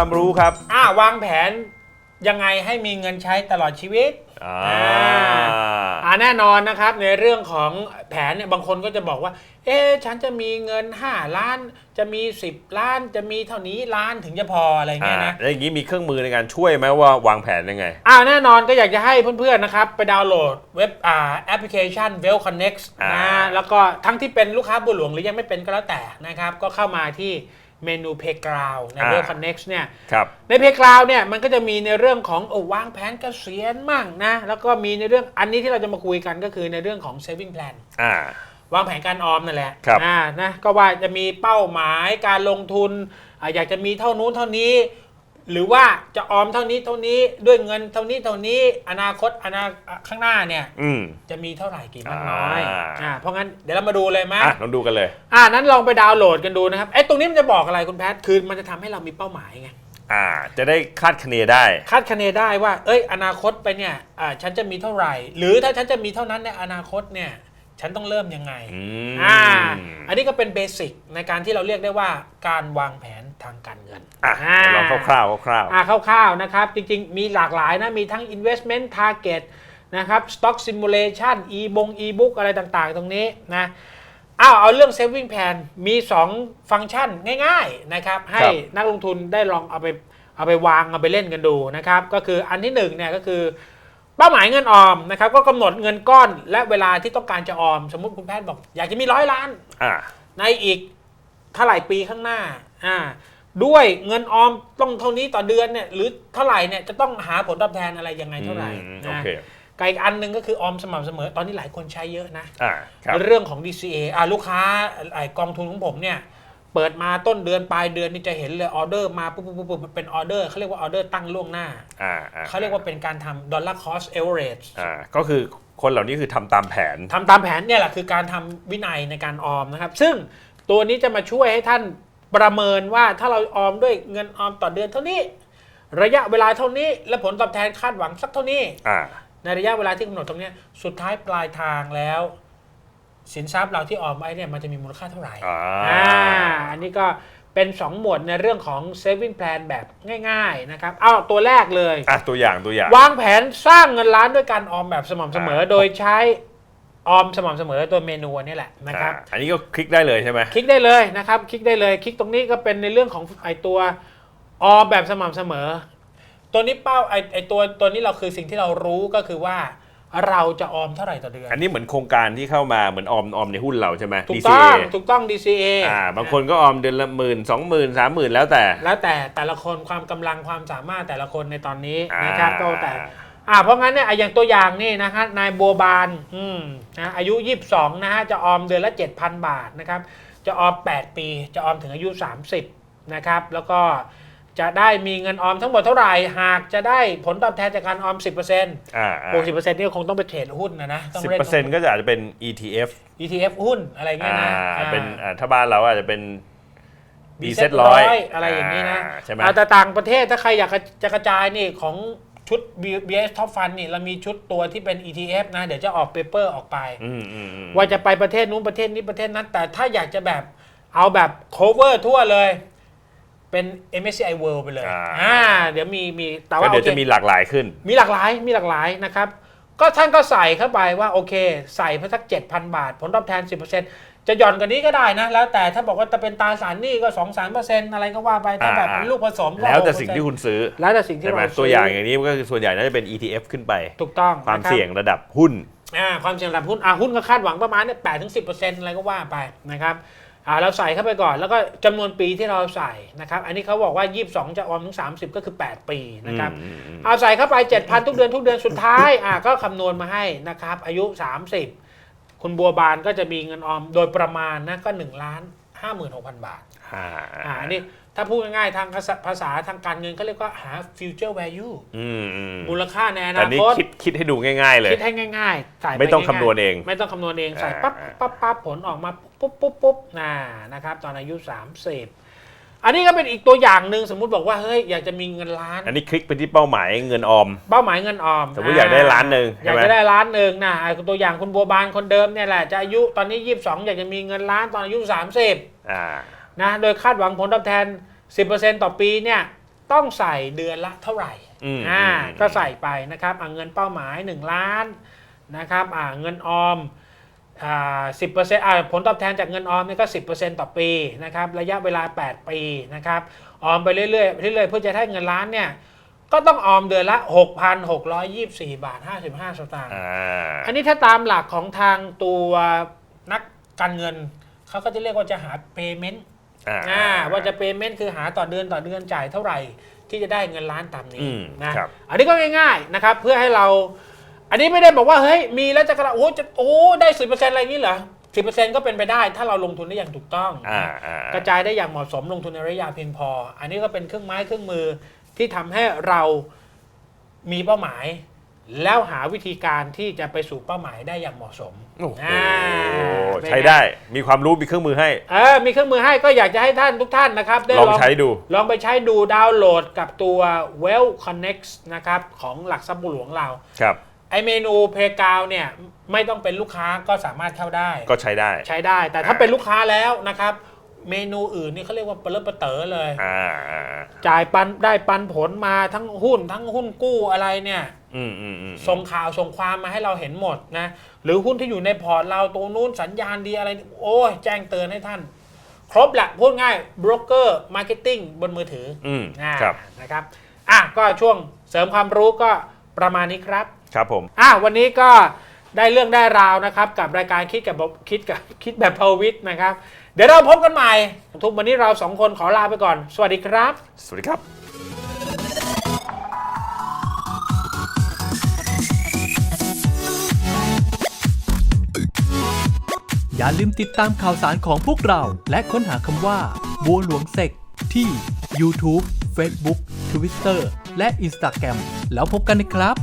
ความรู้ครับอ่าวางแผนยังไงให้มีเงินใช้ตลอดชีวิต อ่า อ่าแน่นอนนะครับในเรื่องของแผนเนี่ยบางคนก็จะบอกว่า เอ๊ะฉันจะมีเงิน 5 ล้าน จะมี 10 ล้าน จะมีเท่านี้ล้านถึงจะพออะไรเงี้ยนะ แล้วอย่างนี้มีเครื่องมือในการช่วยไหมว่าวางแผนยังไง อ่าแน่นอนก็อยากจะให้เพื่อนๆนะครับ ไปดาวน์โหลดเว็บอ่าแอปพลิเคชัน Well Connect อ่านะแล้วก็ทั้งที่เป็นลูกค้าบุญหลวงหรือยังไม่เป็นก็แล้วแต่นะครับ ก็เข้ามาที่ เมนู Playground ใน Well Connect เนี่ยครับใน Playground เนี่ยมันก็จะมีในเรื่องของเออวางแผนเกษียณมั่งนะแล้วก็มีในเรื่องอันนี้ที่เราจะมาคุยกันก็คือในเรื่องของ saving plan อ่าวางแผนการออมนั่นแหละครับนะนะก็ว่าจะมีเป้าหมายการลงทุนอะอยากจะมีเท่านู้นเท่านี้ หรือว่าจะออมเท่านี้เท่านี้ด้วยเงินเท่านี้เท่านี้อนาคตอนาข้างหน้าเนี่ย อืม จะมีเท่าไหร่กี่มากน้อยอ่า อ่าเพราะงั้นเดี๋ยวเรามาดูเลยไหมอะลองดูกันเลย อ่านั้นลองไปดาวน์โหลดกันดูนะครับไอ้ตรงนี้มันจะบอกอะไรคุณแพทคือมันจะทำให้เรามีเป้าหมายไง อ่า จะได้คาดคะเนได้ คาดคะเนได้ว่า เอ้ย อนาคตไปเนี่ยอ่าฉันจะมีเท่าไหร่ หรือถ้าฉันจะมีเท่านั้นในอนาคตเนี่ย ฉันต้องเริ่มยังไงอืมอ่าอันนี้ก็เป็นเบสิกในการที่เราเรียกได้ว่าการวางแผนทางการเงินอะอ่าลองคร่าวๆคร่าวอ่าคร่าวๆนะครับ จริงๆ มีหลากหลายนะ มีทั้ง investment target นะครับ stock simulation e บง e-book อะไรต่างๆ ตรงนี้นะอ้าวเอาเรื่อง saving plan มี 2 ฟังก์ชันง่าย ๆ นะครับ ให้นักลงทุนได้ลองเอาไปเอาไปวางเอาไปเล่นกันดูนะครับ ก็คืออันที่หนึ่งเนี่ยก็คือ เป้าหมายเงินออมนะครับก็กำหนดเงินก้อนและเวลาที่ต้องการจะออม สมมุติคุณแพทย์บอก อยากจะมีร้อยล้านๆอ่าในอีกเท่าไหร่ปีข้างหน้าอ่าด้วยเงินออมต้องเท่านี้ต่อเดือนเนี่ยหรือเท่าไหร่เนี่ยจะต้องหาผลตอบแทนอะไรยังไงเท่าไหร่อืมนะโอเคกับอีกอันหนึ่งก็คือออมสม่ำเสมอ ตอนนี้หลายคนใช้เยอะนะอ่าครับเรื่องของ DCA อ่าลูกค้าไอ้กองทุนของผมเนี่ย เปิดมาต้นเดือนปลายเดือนนี่จะเห็นเลยออเดอร์มาปุ๊บปุ๊บปุ๊บปุ๊บเป็นออเดอร์เขาเรียกว่าออเดอร์ตั้งล่วงหน้าอ่าอ่าเขาเรียกว่าเป็นการทำดอลลาร์คอสเอเวอเรจอ่าก็คือคนเหล่านี้คือทำตามแผนทำตามแผนเนี่ยแหละคือการทำวินัยในการออมนะครับ ซึ่งตัวนี้จะมาช่วยให้ท่านประเมินว่าถ้าเราออมด้วยเงินออมต่อเดือนเท่านี้ ระยะเวลาเท่านี้ และผลตอบแทนคาดหวังสักเท่านี้อ่าในระยะเวลาที่กำหนดตรงเนี้ยสุดท้ายปลายทางแล้ว สินทรัพย์เราที่ออมไว้เนี่ยมันจะมีมูลค่าเท่าไหร่อ่า อ่าอันนี้ก็เป็น 2 หมวดในเรื่องของ saving plan แบบง่ายๆนะครับเอาตัวแรกเลย อะตัวอย่างตัวอย่าง วางแผนสร้างเงินล้านด้วยการออมแบบสม่ำเสมอ อ่า โดยใช้ออมสม่ำเสมอตัวเมนูอันนี้แหละนะครับ อ่าอันนี้ก็คลิกได้เลยใช่ไหม คลิกได้เลยนะครับ คลิกได้เลย คลิกตรงนี้ก็เป็นในเรื่องของไอตัวออมแบบสม่ำเสมอ ตัวนี้เป้าไอไอตัวตัวนี้เราคือสิ่งที่เรารู้ก็คือว่า เราจะออมเท่าไหร่ต่อเดือน อันนี้เหมือนโครงการที่เข้ามาเหมือนออมออมในหุ้นเราใช่ไหม ถูก DCA ต้องถูกต้อง DCA อ่า บางคนก็ออมเดือนละหมื่นสองหมื่นสามหมื่นแล้วแต่ แล้วแต่แต่ละคนความกำลังความสามารถแต่ละคนในตอนนี้นะครับอ่าก็แต่ อ่าเพราะงั้นเนี่ยอะอย่างตัวอย่างนี่นะครับนายบัวบานอืมนะอายุ 22 นะฮะจะออมเดือนละ 7,000 บาทนะครับ จะออม 8 ปี จะออมถึงอายุ 30 นะครับ แล้วก็ จะได้มีเงินออมทั้งหมดเท่าไหร่ หากจะได้ผลตอบแทนจากการออม 10%อ่าบวก10%นี่ก็คงต้องไปเทรดหุ้นนะนะต้องสิบเล่นเปอร์เซ็นต์ก็จะอาจจะเป็น ETF ETF หุ้นอะไรเงี้ยอ่านะอ่าเป็นอ่าถ้าบ้านเราอาจจะเป็น B BZ set ร้อยอะไรอย่างนี้นะใช่ไหมอ่าแต่ต่างประเทศถ้าใครอยากจะกระจายนี่ของชุด BS Top Fund นี่เรามีชุดตัวที่เป็น ETF นะ เดี๋ยวจะออกเปเปอร์ออกไป อืมอืมอืมว่าจะไปประเทศนู้นประเทศนี้ประเทศนั้น แต่ถ้าอยากจะแบบเอาแบบ cover ทั่วเลย เป็น MSCI World ไปเลยอ่า อ่าเดี๋ยวมีมีแต่ก็ว่าเดี๋ยวโอจะเคมีหลากหลายขึ้น มีหลากหลายมีหลากหลายนะครับ ก็ท่านก็ใส่เข้าไปว่าโอเค ใส่เพื่อสัก 7,000 บาท ผลตอบแทน 10%จะหย่อนกว่านี้ก็ได้นะ แล้วแต่ถ้าบอกว่าจะเป็นตราสารหนี้ก็ 2-3%อะไรก็ว่าไปถ้าแบบอ่าเป็นลูกผสมก็แล้วแต่6%สิ่งที่คุณซื้อแล้วแต่สิ่งที่ใช่ไหมเราตัวซื้อย่างอย่างนี้ก็คือส่วนใหญ่น่าจะเป็น ETF ขึ้นไป ถูกต้องความนะครับ เสี่ยงระดับหุ้น อ่าความเสี่ยงระดับหุ้นอ่าหุ้นก็คาดหวังประมาณเนี่ยแปดถึงสิอะไรก็ว่าไปนะครับ อ่าเราใส่เข้าไปก่อนแล้วก็จำนวนปีที่เราใส่นะครับอันนี้เขาบอกว่า 22 จะออมถึง 30 ก็คือ 8 ปีนะครับอืมอืมอืมเอาใส่เข้าไป 7,000 ทุกเดือนทุกเดือนสุดท้ายอะก็คำนวณมาให้นะครับอายุ 30 คุณบัวบานก็จะมีเงินออมโดยประมาณนะก็1ล้าน56,000 บาทอ่าอ่าอันนี้ถ้าพูดง่ายๆทางภาษาทางการเงินเขาเรียกว่าหา future value อืมอืมมูลค่าในอแต่นานี้คตคิดคิดให้ดูง่ายๆเลย คิดให้ง่ายๆ ใส่ปไม่ต้องง่ายๆคำนวณเอง ไม่ต้องคำนวณเอง ใส่อ่าปั๊บอ่าปั๊บปั๊บผลออกมา ปุ๊บปุ๊บปุ๊บน่านะครับ ตอนอายุ 30 อันนี้ก็เป็นอีกตัวอย่างหนึ่งสมมุติบอกว่าเฮ้ยอยากจะมีเงินล้าน อันนี้คลิกไปที่เป้าหมายเงินออม เป้าหมายเงินออมสมมุติอยากได้ล้านหนึ่งอยากใช่ไหมจะได้ล้านหนึ่งนะไอ้ตัวอย่างคุณบัวบานคนเดิมเนี่ยแหละจะอายุตอนนี้ 22 อยากจะมีเงินล้านตอนอายุ 30อ่านะโดยคาดหวังผลตอบแทน 10%ต่อปีเนี่ยต้องใส่เดือนละเท่าไหร่อืมอ่าอืมก็ใส่ไปนะครับอ่าเงินเป้าหมาย 1 ล้านนะครับอ่าเงินออมอ่า สิบเปอร์เซ็นต์อ่าผลตอบแทนจากเงินออมนี่ก็10%ต่อปีนะครับระยะเวลา 8 ปีนะครับออมไปเรื่อยๆเรื่อยๆเพื่อจะได้เงินล้านเนี่ยก็ต้องออมเดือนละ 6,624 บาท 55 สตางค์อ่าอันนี้ถ้าตามหลักของทางตัวนักการเงิน เขาก็จะเรียกว่าจะหา payment อ่าอ่าว่าจะ payment คือหาต่อเดือนต่อเดือนจ่ายเท่าไหร่ที่จะได้เงินล้านตามนี้อืมนะครับอันนี้ก็ง่ายๆนะครับเพื่อให้เรา อันนี้ไม่ได้บอกว่าเฮ้ยมีแล้วจะกระโอ้จะโอ้ได้สิบเปอร์เซ็นต์อะไรอย่างนี้เหรอสิบเปอร์เซ็นต์ก็เป็นไปได้ ถ้าเราลงทุนได้อย่างถูกต้อง อ่าอ่ากระจายได้อย่างเหมาะสมลงทุนในระยะเพียงพอ อันนี้ก็เป็นเครื่องไม้เครื่องมือที่ทำให้เรามีเป้าหมาย แล้วหาวิธีการที่จะไปสู่เป้าหมายได้อย่างเหมาะสมโอ้โหอ่าเป็นง ใช้ได้มีความรู้มีเครื่องมือให้ เออมีเครื่องมือให้ก็อยากจะให้ท่านทุกท่านนะครับ ได้ลองใช้ดู ลองไปใช้ดูดาวน์โหลดกับตัว Well Connect นะครับ ของหลักทรัพย์บุหลวงเรา ครับ ไอเมนูเพกาวเนี่ยไม่ต้องเป็นลูกค้าก็สามารถเข้าได้ ก็ใช้ได้ ใช้ได้ แต่ถ้าเป็นลูกค้าแล้วนะครับ เมนูอื่นนี่เขาเรียกว่าเปลือเปเต๋อเลยอ่าอ่าจ่ายปันได้ปันผลมาทั้งหุ้น ทั้งหุ้นกู้อะไรเนี่ยอืมอืมอืมส่งข่าวส่งความมาให้เราเห็นหมดนะ หรือหุ้นที่อยู่ในพอร์ตเราตัวนู้นสัญญาณดีอะไร โอ้ยแจ้งเตือนให้ท่าน ครบแหละพูดง่ายบรกเกอร์มาร์เก็ตติ้งบนมือถืออืมอ่าครับนะครับอะก็ช่วงเสริมความรู้ก็ประมาณนี้ครับ ครับผมอะวันนี้ก็ได้เรื่องได้ราวนะครับ กับรายการคิดกับคิดกับคิดแบบพาวิทย์นะครับ เดี๋ยวเราพบกันใหม่ ทุกวันนี้เราสองคนขอลาไปก่อน สวัสดีครับ สวัสดีครับอย่าลืมติดตามข่าวสารของพวกเรา และค้นหาคำว่า บัวหลวงเซกที่ YouTube Facebook Twitter และ Instagram แล้วพบกันนะครับ